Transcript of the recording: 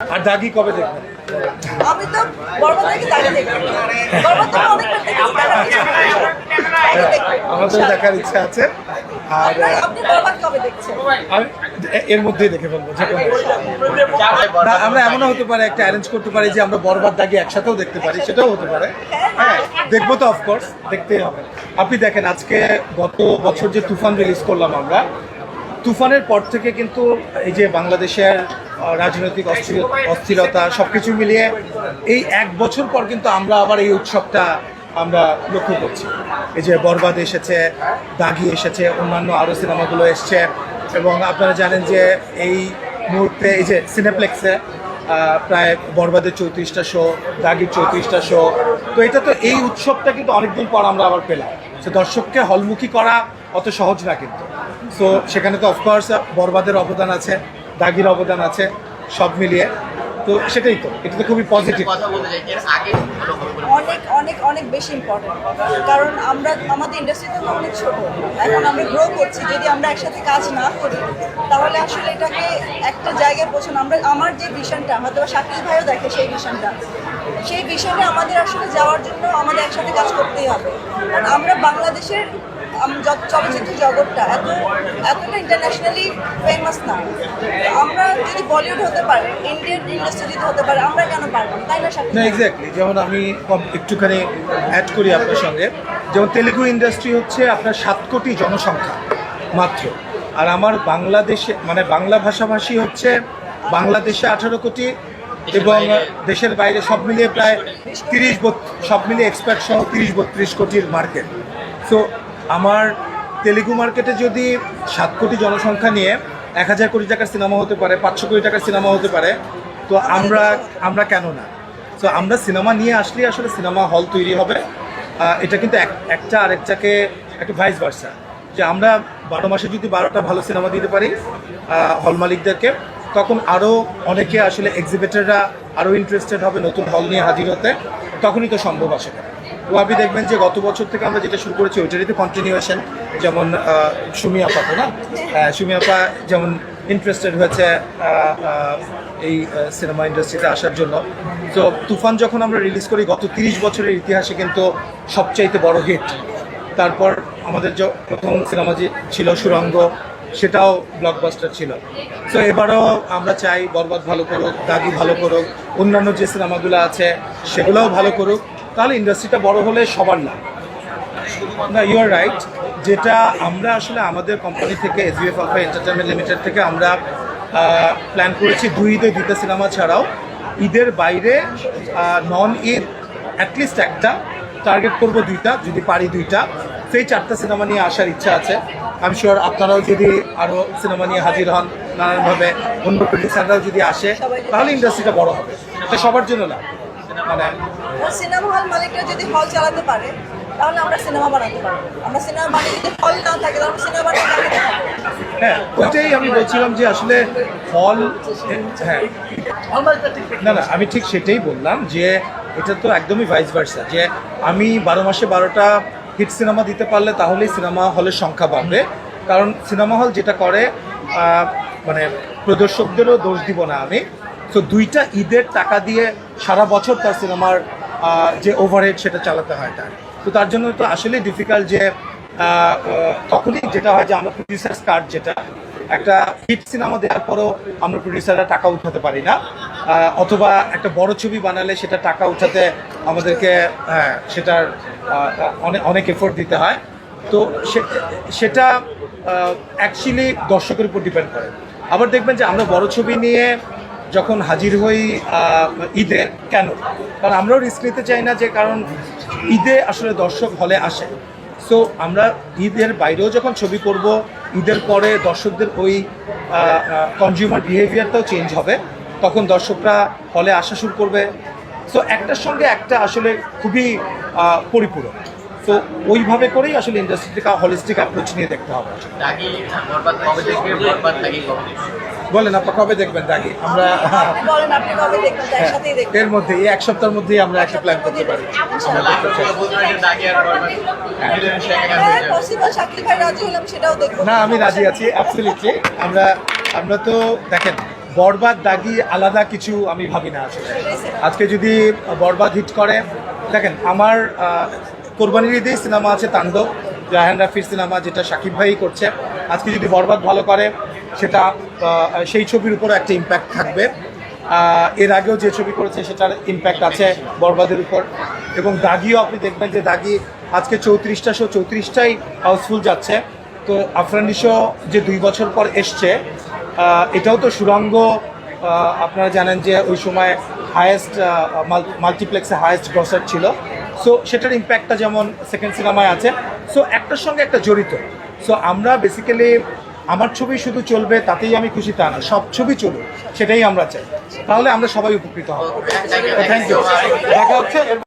আর দাগি কবে দেখবেন? আমি তো বরবাদ থেকে দাঁড়িয়ে দেখব বরবাদ তো অনেক আমাদের দেখার ইচ্ছা আছে। আর আপনি বরবাদ কবে দেখছেন? আমি এর মধ্যেই দেখে ফেলব যে না, আমরা এমনও হতে পারে একটা অ্যারেঞ্জ করতে পারি যে আমরা বরবাদ দাগি একসাথেও দেখতে পারি সেটাও হতে পারে। হ্যাঁ দেখব তো অফকোর্স দেখতেই হবে। আপনি দেখেন আজকে গত বছর যে তুফান রিলিজ করলাম আমরা তুফানের পর থেকে কিন্তু এই যে বাংলাদেশের রাজনৈতিক অস্থির অস্থিরতা সব কিছু মিলিয়ে এই এক বছর পর কিন্তু আমরা আবার এই উৎসবটা আমরা লক্ষ্য করছি। এই যে বরবাদ এসেছে, দাগি এসেছে, অন্যান্য আরও সিনেমাগুলো এসছে এবং আপনারা জানেন যে এই মুহূর্তে এই যে সিনেপ্লেক্সে প্রায় বরবাদের চৌত্রিশটা শো দাগির চৌত্রিশটা শো তো এটা তো এই উৎসবটা কিন্তু অনেকদিন পর আমরা আবার পেলাম। সে দর্শককে হলমুখী করা অত সহজ না কিন্তু। সো সেখানে তো অফকোর্স বরবাদের অবদান আছে। দাগির অবদান আছে সব মিলিয়ে। তো সেটাই তো এটা তো খুবই পজিটিভ কথা বলতে চাই এর আগে ভালো খবর বলে অনেক অনেক অনেক বেশি ইম্পর্টেন্ট কারণ আমরা আমাদের ইন্ডাস্ট্রিতে তো অনেক ছোট। এখন আমরা গ্রো করছি যদি আমরা একসাথে কাজ না করি তাহলে আসলে এটাকে একটা জায়গায় পৌঁছানো। আমরা আমার যে ভিশনটা হয়তো শাকিল ভাইও দেখে সেই ভিশনটা সেই ভিশনে আমাদের আসলে যাওয়ার জন্য আমাদের একসাথে কাজ করতেই হবে। কারণ আমরা বাংলাদেশের চলচ্চিত্র জগৎটা এত, এতটা ইন্টারন্যাশনালি ফেমাস না। আমরা যদি বলিউড হতে পারে ইন্ডিয়ান ইন্ডাস্ট্রি যদি হতে পারে, আমরা কেন পারব তাই না না এক্স্যাক্টলি যেমন আমি একটুখানি অ্যাড করি আপনার সঙ্গে। যেমন তেলেগু ইন্ডাস্ট্রি হচ্ছে আপনার সাত কোটি জনসংখ্যা মাত্র। আর আমার বাংলাদেশে মানে বাংলা ভাষাভাষী হচ্ছে বাংলাদেশে আঠারো কোটি এবং দেশের বাইরে সব মিলিয়ে প্রায় তিরিশ সব মিলিয়ে এক্সপার্ট সহ তিরিশ বত্রিশ কোটির মার্কেট সো আমার তেলেগু মার্কেটে যদি সাত কোটি জনসংখ্যা নিয়ে এক হাজার কোটি টাকার সিনেমা হতে পারে, পাঁচশো কোটি টাকার সিনেমা হতে পারে, তো আমরা আমরা কেন না? তো আমরা সিনেমা নিয়ে আসলে আসলে সিনেমা হল তৈরি হবে। এটা কিন্তু এক- একটা আরেকটাকে একটা ভাইস ভার্সা যে আমরা বারো মাসে যদি বারোটা ভালো সিনেমা দিতে পারি হল মালিকদেরকে, তখন আরও অনেকে আসলে এক্সিবিটাররা আরও ইন্টারেস্টেড হবে, নতুন হল নিয়ে হাজির হতে। তখনই তো সম্ভব আসে আপনি দেখবেন যে গত বছর থেকে আমরা যেটা শুরু করেছি, ওইটারই তো কন্টিনিউয়েশন যেমন সুমি আপা তো না? সুমি আপা যেমন ইন্টারেস্টেড হয়েছে এই সিনেমা ইন্ডাস্ট্রিতে আসার জন্য। তো তুফান যখন আমরা রিলিজ করি, গত তিরিশ বছরের ইতিহাসে কিন্তু সবচাইতে বড় হিট তারপর আমাদের যে প্রথম সিনেমা যে ছিল সুরঙ্গ, সেটাও ব্লকবাস্টার ছিল। তো এবারও আমরা চাই বরবাদ ভালো করুক, দাগি ভালো করুক, অন্যান্য যে সিনেমাগুলো আছে, সেগুলোও ভালো করুক। তাহলে ইন্ডাস্ট্রিটা বড় হলে সবার না না ইউ আর রাইট যেটা আমরা আসলে আমাদের কোম্পানি থেকে এসবিএফ আলফা এন্টারটেনমেন্ট লিমিটেড থেকে আমরা প্ল্যান করেছি দুই ঈদে দুইটা সিনেমা ছাড়াও। ঈদের বাইরে নন ঈদ অ্যাটলিস্ট একটা টার্গেট করব দুইটা, যদি পারি দুইটা। সেই চারটা সিনেমা নিয়ে আসার ইচ্ছা আছে। আমি শিওর আপনারাও যদি আরও সিনেমা নিয়ে হাজির হন, নানানভাবে। অন্য প্রডিউসাররাও যদি আসে, তাহলে ইন্ডাস্ট্রিটা বড় হবে। সবার জন্য না। সিনেমা হল মালিকরা যদি হল চালাতে পারে তাহলে আমরা সিনেমা বানাতে পারব। আমরা সিনেমা বানিয়ে যদি হল না থাকে তাহলে আমরা সিনেমা বানাতে পারব হ্যাঁ ওইটাই আমি বলছিলাম যে আসলে হল হ্যাঁ। না না আমি ঠিক সেটাই বললাম যে এটা তো একদমই ভাইস ভার্সা যে আমি বারো মাসে বারোটা হিট সিনেমা দিতে পারলে তাহলেই সিনেমা হলের সংখ্যা বাড়বে। কারণ সিনেমা হল যেটা করে মানে প্রদর্শকদেরও দোষ দিব না আমি। তো দুইটা ঈদের টাকা দিয়ে সারা বছর তার সিনেমার যে ওভারহেড সেটা চালাতে হয় তার। তো তার জন্য তো আসলেই ডিফিকাল্ট যে তখনই যেটা হয় যে আমরা প্রডিউসার্স কার্ড যেটা একটা হিট সিনেমা দেওয়ার পরও আমরা প্রডিউসাররা টাকা উঠাতে পারি না। অথবা একটা বড় ছবি বানালে সেটা টাকা উঠাতে আমাদেরকে হ্যাঁ, সেটার অনেক অনেক এফোর্ট দিতে হয়। তো সেটা অ্যাকচুয়ালি দর্শকের উপর ডিপেন্ড করে। আবার দেখবেন যে আমরা বড় ছবি নিয়ে যখন হাজির হই ঈদে, কেন? কারণ আমরাও রিস্ক নিতে চাই না যে, কারণ ঈদে আসলে দর্শক হলে আসে। সো আমরা ঈদের বাইরেও যখন ছবি করব, ঈদের পরে দর্শকদের ওই কনজিউমার বিহেভিয়ারটাও চেঞ্জ হবে। তখন দর্শকরা হলে আসা শুরু করবে। সো একটার সঙ্গে একটা আসলে খুবই পরিপূরক। তো ওইভাবে করেই আসলে ইন্ডাস্ট্রিটিকে হলিস্টিক অ্যাপ্রোচ নিয়ে দেখতে হবে। বলেন আপনি কবে দেখবেন দাগি আমরা আপনি বলেন আপনি কবে দেখবেন তো একসাথেই দেখবেন। এর মধ্যে এই এক সপ্তাহের মধ্যেই আমরা একটা প্ল্যান করতে পারি। হ্যাঁ। না আমি রাজি আছি অ্যাবসলিউটলি আমরা আমরা তো দেখেন বরবাদ দাগি আলাদা কিছু আমি ভাবি না আসলে। আজকে যদি বরবাদ হিট করে দেখেন আমার কোরবানির ঈদে সিনেমা আছে তাণ্ডব জাহান রাফির সিনেমা যেটা সাকিব ভাই করছে। আজকে যদি বরবাদ ভালো করে সেটা সেই ছবির উপর একটা ইম্প্যাক্ট থাকবে। এর আগেও যে ছবি করেছে সেটার ইম্প্যাক্ট আছে বরবাদের উপর। এবং দাগিও আপনি দেখবেন যে দাগি আজকে চৌত্রিশটা শো চৌত্রিশটাই হাউসফুল যাচ্ছে। তো আফরানি শো যে দুই বছর পর এসছে এটাও তো সুরঙ্গ আপনারা জানেন যে ওই সময় হায়েস্ট মাল্টিপ্লেক্সে হায়েস্ট গ্রসার ছিল। সো সেটার ইম্প্যাক্টটা যেমন সেকেন্ড সিনেমায় আছে। সো একটার সঙ্গে একটা জড়িত। সো আমরা বেসিক্যালি আমার ছবি শুধু চলবে তাতেই আমি খুশি, তা না। সব ছবি চলুক, সেটাই আমরা চাই। তাহলে আমরা সবাই উপকৃত হব। থ্যাংক ইউ দেখা হচ্ছে